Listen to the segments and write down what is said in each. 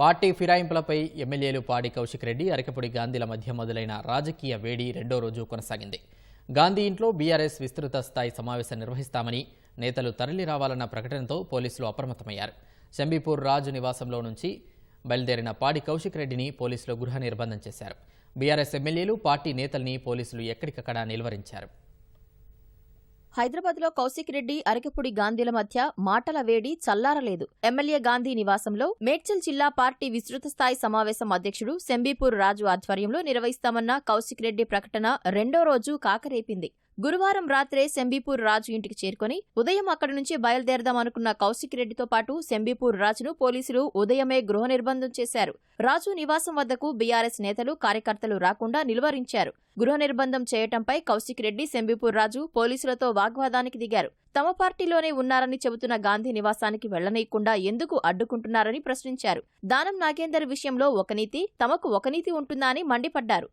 Party ఫిరాయింపులపై ఎమ్మెల్యేలు పాడి కౌశిక్ రెడ్డి అరకపొడి గాంధీల మధ్య మొదలైన రాజకీయ వేడి రెండో రోజు కొనసాగింది. గాంధీ ఇంట్లో బీఆర్ఎస్ విస్తృత స్థాయి సమావేశం నిర్వహిస్తామని నేతలు తరలి రావాలన్న ప్రకటనతో పోలీసులు అప్రమత్తమయ్యారు. శంబీపూర్ రాజు నివాసంలో నుంచి బయలుదేరిన పాడి కౌశిక్ రెడ్డిని పోలీసులు గృహ నిర్బంధం చేశారు. బీఆర్ఎస్ ఎమ్మెల్యేలు పార్టీ నేతల్ని పోలీసులు ఎక్కడికక్కడ నిలువరించారు. హైదరాబాద్లో కౌశిక్ రెడ్డి అరకపుడి గాంధీల మధ్య మాటల వేడి చల్లారలేదు. ఎమ్మెల్యే గాంధీ నివాసంలో మేడ్చల్ జిల్లా పార్టీ విస్తృత స్థాయి సమావేశం అధ్యక్షుడు శంబీపూర్ రాజు ఆధ్వర్యంలో నిర్వహిస్తామన్న కౌశిక్ రెడ్డి ప్రకటన రెండో రోజు కాకరేపింది. గురువారం రాత్రే శంబీపూర్ రాజు ఇంటికి చేరుకొని ఉదయం అక్కడి నుంచి బయలుదేరదామనుకున్న కౌశిక్ రెడ్డితో పాటు శంబీపూర్ రాజును పోలీసులు ఉదయమే గృహ నిర్బంధం చేశారు. రాజు నివాసం వద్దకు బీఆర్ఎస్ నేతలు కార్యకర్తలు రాకుండా నిలువరించారు. గృహ నిర్బంధం చేయటంపై కౌశిక్ రెడ్డి శంబీపూర్ రాజు పోలీసులతో వాగ్వాదానికి దిగారు. తమ పార్టీలోనే ఉన్నారని చెబుతున్న గాంధీ నివాసానికి వెళ్ళనీయకుండా ఎందుకు అడ్డుకుంటున్నారని ప్రశ్నించారు. దానం నాగేందర్ విషయంలో ఒక నీతి తమకు ఒక నీతి ఉంటుందా అని మండిపడ్డారు.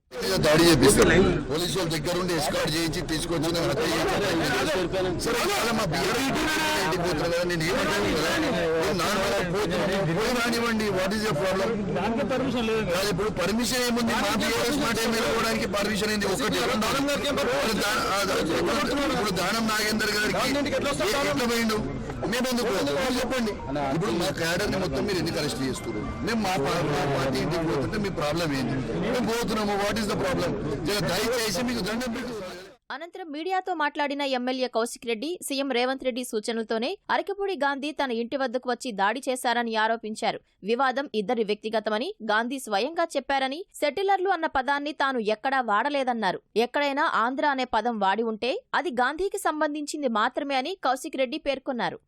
ఇప్పుడు పర్మిషన్ ఏముంది? పర్మిషన్ ఏంది? ఒకటి దానం నాగేందర్ గారికి పోయిండు మేము ఎందుకు పోతాం? మీరు చెప్పండి. ఇప్పుడు మా క్యాడర్ని మొత్తం మీరు ఎందుకు అరెస్ట్ చేస్తున్నారు? మేము మా పార్టీ ఇంటికి పోతుంటే మీ ప్రాబ్లం ఏంది? మేము పోతున్నాము వాట్ ఈస్ ద ప్రాబ్లం దయచేసి మీకు దండం పెట్టి అనంతరం మీడియాతో మాట్లాడిన ఎమ్మెల్యే కౌశిక్ రెడ్డి సీఎం రేవంత్ రెడ్డి సూచనలతోనే అరకపూడి గాంధీ తన ఇంటి వద్దకు వచ్చి దాడి చేశారని ఆరోపించారు. వివాదం ఇద్దరి వ్యక్తిగతమని గాంధీ స్వయంగా చెప్పారని సెటిలర్లు అన్న పదాన్ని తాను ఎక్కడా వాడలేదన్నారు. ఎక్కడైనా ఆంధ్ర అనే పదం వాడి ఉంటే అది గాంధీకి సంబంధించింది మాత్రమే అని కౌశిక్ రెడ్డి పేర్కొన్నారు.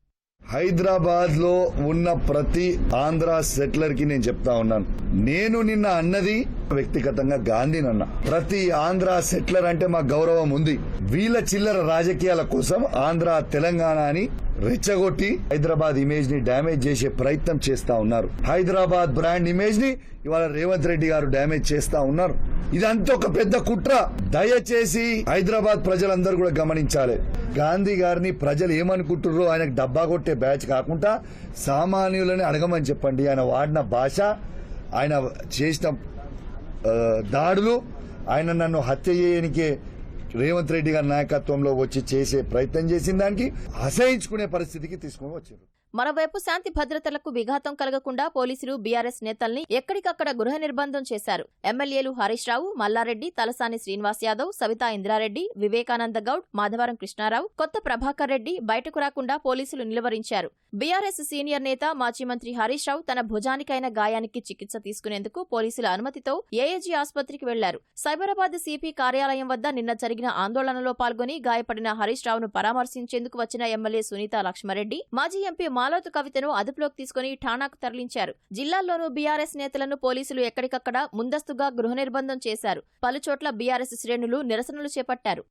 హైదరాబాద్లో ఉన్న ప్రతి ఆంధ్ర సెటిలర్కి నేను చెప్తా ఉన్నాను. నేను నిన్న అన్నది వ్యక్తిగతంగా గాంధీనన్న. ప్రతి ఆంధ్ర సెట్లర్ అంటే మా గౌరవం ఉంది. వీళ్ళ చిల్లర రాజకీయాల కోసం ఆంధ్ర తెలంగాణ అని రెచ్చగొట్టి హైదరాబాద్ ఇమేజ్ని డ్యామేజ్ చేసే ప్రయత్నం చేస్తా ఉన్నారు. హైదరాబాద్ బ్రాండ్ ఇమేజ్ని ఇవాళ రేవంత్ రెడ్డి గారు డ్యామేజ్ చేస్తా ఉన్నారు. ఇదంతా ఒక పెద్ద కుట్ర. దయచేసి హైదరాబాద్ ప్రజలందరూ కూడా గమనించాలి. గాంధీ గారిని ప్రజలు ఏమనుకుంటుర్రో ఆయనకు డబ్బా కొట్టే బ్యాచ్ కాకుండా సామాన్యులని అడగమని చెప్పండి. ఆయన వాడిన భాష ఆయన చేసిన దాడులు. ఆయన నన్ను హత్య చేయనికే రేవంత్ రెడ్డి గారి నాయకత్వంలో వచ్చి చేసే ప్రయత్నం చేసిన దానికి అసహించుకునే పరిస్థితికి తీసుకొని వచ్చారు. మరోవైపు శాంతి భద్రతలకు విఘాతం కలగకుండా పోలీసులు బీఆర్ఎస్ నేతల్ని ఎక్కడికక్కడ గృహ నిర్బంధం చేశారు. ఎమ్మెల్యేలు హరీష్ రావు మల్లారెడ్డి తలసాని శ్రీనివాస్ యాదవ్ సవితా ఇంద్రారెడ్డి వివేకానంద గౌడ్ మాధవరం కృష్ణారావు కొత్త ప్రభాకర్ రెడ్డి బయటకు రాకుండా పోలీసులు నిలువరించారు. బీఆర్ఎస్ సీనియర్ నేత మాజీ మంత్రి హరీష్ రావు తన భుజానికైన గాయానికి చికిత్స తీసుకునేందుకు పోలీసుల అనుమతితో ఏఏజీ ఆసుపత్రికి వెళ్ళారు. సైబరాబాద్ సిపి కార్యాలయం వద్ద నిన్న జరిగిన ఆందోళనలో పాల్గొని గాయపడిన హరీష్ రావును పరామర్శించేందుకు వచ్చిన ఎమ్మెల్యే సునీత లక్ష్మారెడ్డి మాజీ ఎంపీ మాలోతు కవితను అదుపులోకి తీసుకుని ఠాణాకు తరలించారు. జిల్లాల్లోనూ బీఆర్ఎస్ నేతలను పోలీసులు ఎక్కడికక్కడ ముందస్తుగా గృహ నిర్బంధం చేశారు. పలుచోట్ల బీఆర్ఎస్ శ్రేణులు నిరసనలు చేపట్టారు.